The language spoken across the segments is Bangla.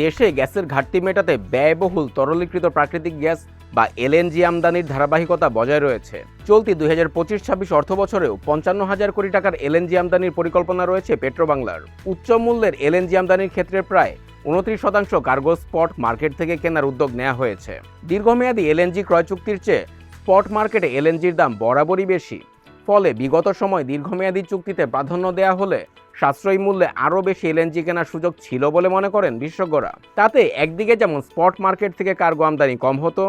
দেশে গ্যাসের ঘাটতি মেটাতে ব্যয়বহুল তরলীকৃত প্রাকৃতিক গ্যাস বা এলএনজি আমদানির ধারাবাহিকতা বজায় রয়েছে। চলতি দুই হাজার পঁচিশ ছাব্বিশ অর্থ বছরেও পঞ্চান্ন হাজার কোটি টাকার এলএনজি আমদানির পরিকল্পনা রয়েছে পেট্রোবাংলার। উচ্চ মূল্যের এলএনজি আমদানির ক্ষেত্রে প্রায় উনত্রিশ শতাংশ কার্গো স্পট মার্কেট থেকে কেনার উদ্যোগ নেওয়া হয়েছে। দীর্ঘমেয়াদী এলএনজি ক্রয় চুক্তির চেয়ে স্পট মার্কেটে এলএনজির দাম বরাবরই বেশি। ফলে বিগত সময় দীর্ঘমেয়াদী চুক্তিতে প্রাধান্য দেওয়া হলে সাশ্রয়ী মূল্যে আরও বেশি এলএনজি কেনার সুযোগ ছিল বলে মনে করেন বিশেষজ্ঞরা। তাতে একদিকে যেমন স্পট মার্কেট থেকে কার্গো আমদানি কম হতো,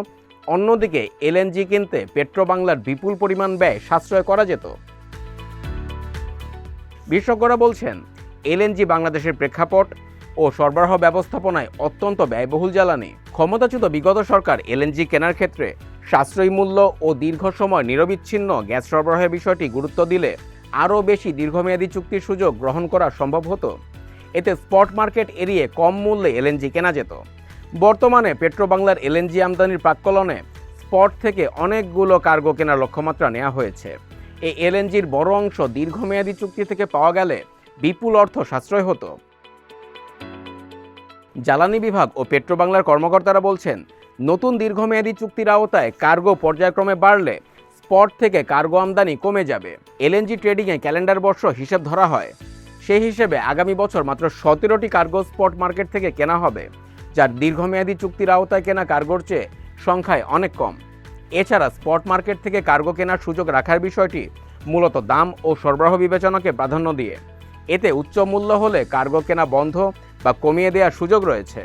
অন্যদিকে এলএনজি কিনতে পেট্রোবাংলার বিপুল পরিমাণ ব্যয় সাশ্রয় করা যেত। বিশেষজ্ঞরা বলছেন এলএনজি বাংলাদেশের প্রেক্ষাপট ও সরবরাহ ব্যবস্থাপনায় অত্যন্ত ব্যয়বহুল জ্বালানি। ক্ষমতাচ্যুত বিগত সরকার এলএনজি কেনার ক্ষেত্রে সাশ্রয়ী মূল্য ও দীর্ঘ সময় নিরবিচ্ছিন্ন গ্যাস সরবরাহের বিষয়টি গুরুত্ব দিলে আরও বেশি দীর্ঘমেয়াদী চুক্তির সুযোগ গ্রহণ করা সম্ভব হতো। এতে স্পট মার্কেট এড়িয়ে কম মূল্যে এলএনজি কেনা যেত। বর্তমানে পেট্রোবাংলার এলএনজি আমদানির প্রাক্কলনে স্পট থেকে অনেকগুলো কার্গো কেনার লক্ষ্যমাত্রা নেওয়া হয়েছে। এই এলএনজির বড় অংশ দীর্ঘমেয়াদী চুক্তি থেকে পাওয়া গেলে বিপুল অর্থ সাশ্রয় হতো। জ্বালানি বিভাগ ও পেট্রোবাংলার কর্মকর্তারা বলছেন, নতুন দীর্ঘমেয়াদী চুক্তির আওতায় কার্গো পর্যায়ক্রমে বাড়লে স্পট থেকে কার্গো আমদানি কমে যাবে। এলএনজি ট্রেডিংয়ে ক্যালেন্ডার বর্ষ হিসেব ধরা হয়। সেই হিসেবে আগামী বছর মাত্র সতেরোটি কার্গো স্পট মার্কেট থেকে কেনা হবে, যার দীর্ঘমেয়াদী চুক্তির আওতায় কেনা কার্গোর চেয়ে সংখ্যায় অনেক কম। এছাড়া স্পট মার্কেট থেকে কার্গো কেনার সুযোগ রাখার বিষয়টি মূলত দাম ও সরবরাহ বিবেচনাকে প্রাধান্য দিয়ে। এতে উচ্চ মূল্য হলে কার্গো কেনা বন্ধ বা কমিয়ে দেওয়ার সুযোগ রয়েছে।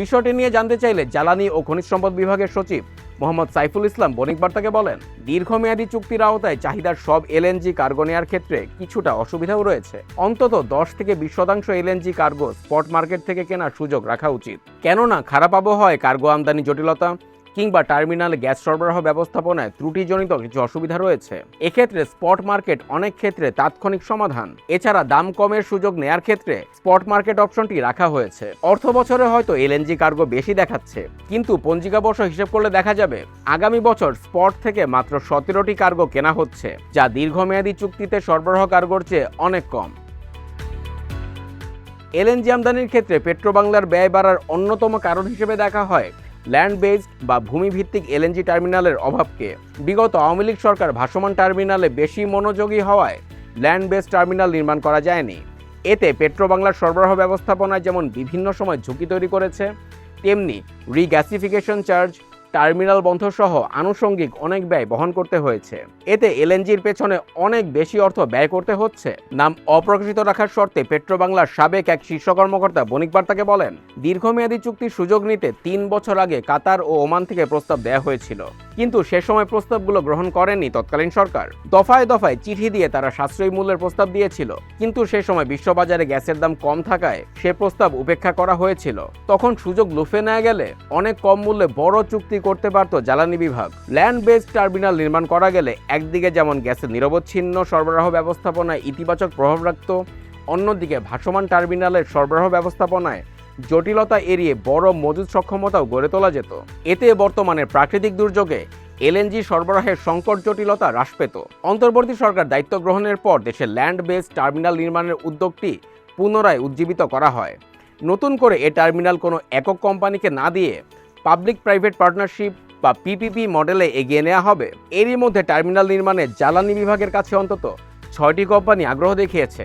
বিষয়টি নিয়ে জানতে চাইলে জ্বালানি ও খনিজ সম্পদ বিভাগের সচিব মোহাম্মদ সাইফুল ইসলাম বণিক বার্তাকে বলেন, দীর্ঘমেয়াদী চুক্তির আওতায় চাহিদার সব এলএনজি কার্গো নেওয়ার ক্ষেত্রে কিছুটা অসুবিধাও রয়েছে। অন্তত দশ থেকে বিশ শতাংশ এলএনজি কার্গো স্পট মার্কেট থেকে কেনার সুযোগ রাখা উচিত। কেননা খারাপ আবহাওয়ায় কার্গো আমদানি জটিলতা কিংবা টার্মিনাল গ্যাস সরবরাহ ব্যবস্থাপনায় ত্রুটিজনিত কিছু অসুবিধা রয়েছে। এক্ষেত্রে স্পট মার্কেট অনেক ক্ষেত্রে তাৎক্ষণিক সমাধান। এছাড়া দাম কমের সুযোগ নেয়ার ক্ষেত্রে স্পট মার্কেট অপশনটি রাখা হয়েছে। অর্থ বছরে হয়তো এলএনজি কার্গো বেশি দেখাচ্ছে, কিন্তু পঞ্জিকা বর্ষ হিসেব করলে দেখা যাবে, আগামী বছর স্পট থেকে মাত্র সতেরোটি কার্গো কেনা হচ্ছে, যা দীর্ঘমেয়াদী চুক্তিতে সরবরাহ কার্গোর চেয়ে অনেক কম। এলএনজি আমদানির ক্ষেত্রে পেট্রোবাংলার ব্যয় বাড়ার অন্যতম কারণ হিসেবে দেখা হয় ল্যান্ড বেসড বা ভূমিভিত্তিক এলএনজি টার্মিনালের অভাবকে। বিগত আওয়ামী লীগ সরকার ভাসমান টার্মিনালে বেশি মনোযোগী হওয়ায় ল্যান্ড বেসড টার্মিনাল নির্মাণ করা যায়নি। এতে পেট্রোবাংলার সরবরাহ ব্যবস্থাপনায় যেমন বিভিন্ন সময় ঝুঁকি তৈরি করেছে, তেমনি রিগ্যাসিফিকেশন চার্জ টার্মিনাল বন্ধ সহ আনুষঙ্গিক অনেক ব্যয় বহন করতে হয়েছে। এতে এলএনজির পেছনে অনেক বেশি অর্থ ব্যয় করতে হচ্ছে। নাম অপ্রকাশিত রাখার শর্তে পেট্রোবাংলার সাবেক এক শীর্ষ কর্মকর্তা বণিক বার্তাকে বলেন, দীর্ঘমেয়াদী চুক্তির সুযোগ নিতে তিন বছর আগে কাতার ও ওমান থেকে প্রস্তাব দেওয়া হয়েছিল। কিন্তু সে সময় প্রস্তাবগুলো গ্রহণ করেনি তৎকালীন সরকার। দফায় দফায় চিঠি দিয়ে তারা সাশ্রয়ী মূল্যের প্রস্তাব দিয়েছিল। কিন্তু সে সময় বিশ্ববাজারে গ্যাসের দাম কম থাকায় সে প্রস্তাব উপেক্ষা করা হয়েছিল। তখন সুযোগ লুফে নেওয়া গেলে অনেক কম মূল্যে বড় চুক্তি করতে পারত জ্বালানি বিভাগ। ল্যান্ড বেসড টার্মিনাল নির্মাণ করা গেলে একদিকে যেমন গ্যাসের নিরবচ্ছিন্ন সরবরাহ ব্যবস্থাপনায় ইতিবাচক প্রভাব রাখত, অন্যদিকে ভাসমান টার্মিনালের সরবরাহ ব্যবস্থাপনায় জটিলতা এড়িয়ে বড় মজুদ সক্ষমতাও গড়ে তোলা যেত। এতে বর্তমানে প্রাকৃতিক দুর্যোগে এলএনজি সরবরাহের সংকট জটিলতা হ্রাস পেত। অন্তর্বর্তী সরকার দায়িত্ব গ্রহণের পর দেশে ল্যান্ড বেসড টার্মিনাল নির্মাণের উদ্যোগটি পুনরায় উজ্জীবিত করা হয়। নতুন করে এ টার্মিনাল কোনো একক কোম্পানিকে না দিয়ে পাবলিক প্রাইভেট পার্টনারশিপ বা পিপিপি মডেলে এগিয়ে নেওয়া হবে। এরই মধ্যে টার্মিনাল নির্মাণে জ্বালানি বিভাগের কাছে অন্তত ছয়টি কোম্পানি আগ্রহ দেখিয়েছে।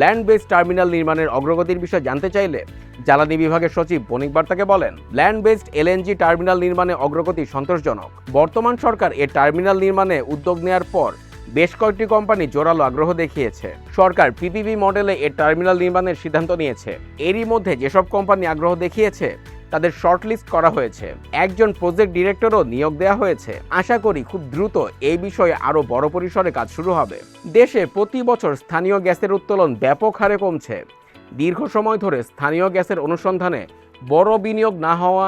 ল্যান্ড বেস টার্মিনাল নির্মাণের অগ্রগতির বিষয়ে জানতে চাইলে জ্বালানি বিভাগের সচিব বণিক বার্তাকে বলেন ল্যান্ড বেসড এলএনজি টার্মিনাল নির্মাণে অগ্রগতি সন্তোষজনক। বর্তমান সরকার এ টার্মিনাল নির্মাণে উদ্যোগ নেওয়ার পর বেশ কয়েকটি কোম্পানি জোরালো আগ্রহ দেখিয়েছে। সরকার পিপিপি মডেলে এ টার্মিনাল নির্মাণের সিদ্ধান্ত নিয়েছে। এরই মধ্যে যেসব কোম্পানি আগ্রহ দেখিয়েছে, তাদের শর্টলিস্ট করা হয়েছে। একজন প্রজেক্ট ডিরেক্টরও নিয়োগ দেওয়া হয়েছে। আশা করি খুব দ্রুত এই বিষয়ে আরও বড় পরিসরে কাজ শুরু হবে। দেশে প্রতি বছর স্থানীয় গ্যাসের উত্তোলন ব্যাপক হারে কমছে। দীর্ঘ সময় ধরে স্থানীয় গ্যাসের অনুসন্ধানে বড় বিনিয়োগ না হওয়া,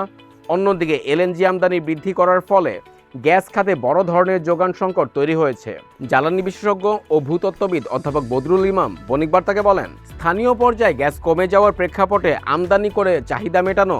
অন্যদিকে এলএনজি আমদানি বৃদ্ধি করার ফলে গ্যাস খাতে বড় ধরনের যোগান সংকট তৈরি হয়েছে। জ্বালানি বিশেষজ্ঞ ও ভূতত্ত্ববিদ অধ্যাপক বদরুল ইমাম বণিক বার্তাকে বলেন, স্থানীয় পর্যায়ে গ্যাস কমে যাওয়ার প্রেক্ষাপটে আমদানি করে চাহিদা মেটানো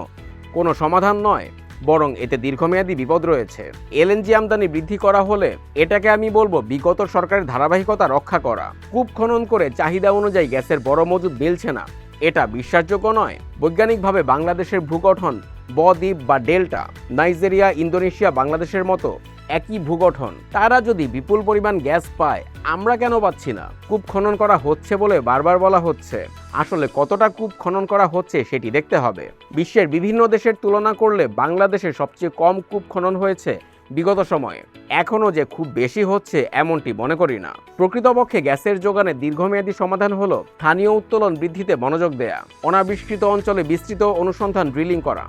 কোনো সমাধান নয়, বরং এতে দীর্ঘমেয়াদী বিপদ রয়েছে। এলএনজি আমদানি বৃদ্ধি করা হলে এটাকে আমি বলব বিগত সরকারের ধারাবাহিকতা রক্ষা করা। কূপ খনন করে চাহিদা অনুযায়ী গ্যাসের বড় মজুদ মিলছে না। এটা বিশ্বাসযোগ্য নয়। বৈজ্ঞানিকভাবে বাংলাদেশের ভূগঠন বদ্বীপ বা ডেল্টা, নাইজেরিয়া, ইন্দোনেশিয়া, বাংলাদেশের মতো একই ভূগঠন। তারা যদি বিপুল পরিমাণ গ্যাস পায়, আমরা কেন পাচ্ছি না? কূপ খনন করা হচ্ছে বলে বারবার বলা হচ্ছে। আসলে কতটা কূপ খনন করা হচ্ছে সেটি দেখতে হবে। বিশ্বের বিভিন্ন দেশের তুলনা করলে বাংলাদেশে সবচেয়ে কম কূপ খনন হয়েছে বিগত সময়ে। এখনও যে খুব বেশি হচ্ছে এমনটি মনে করি না। প্রকৃতপক্ষে গ্যাসের যোগানে দীর্ঘমেয়াদী সমাধান হলো স্থানীয় উত্তোলন বৃদ্ধিতে মনোযোগ দেয়া, অনাবিষ্কৃত অঞ্চলে বিস্তৃত অনুসন্ধান ড্রিলিং করা।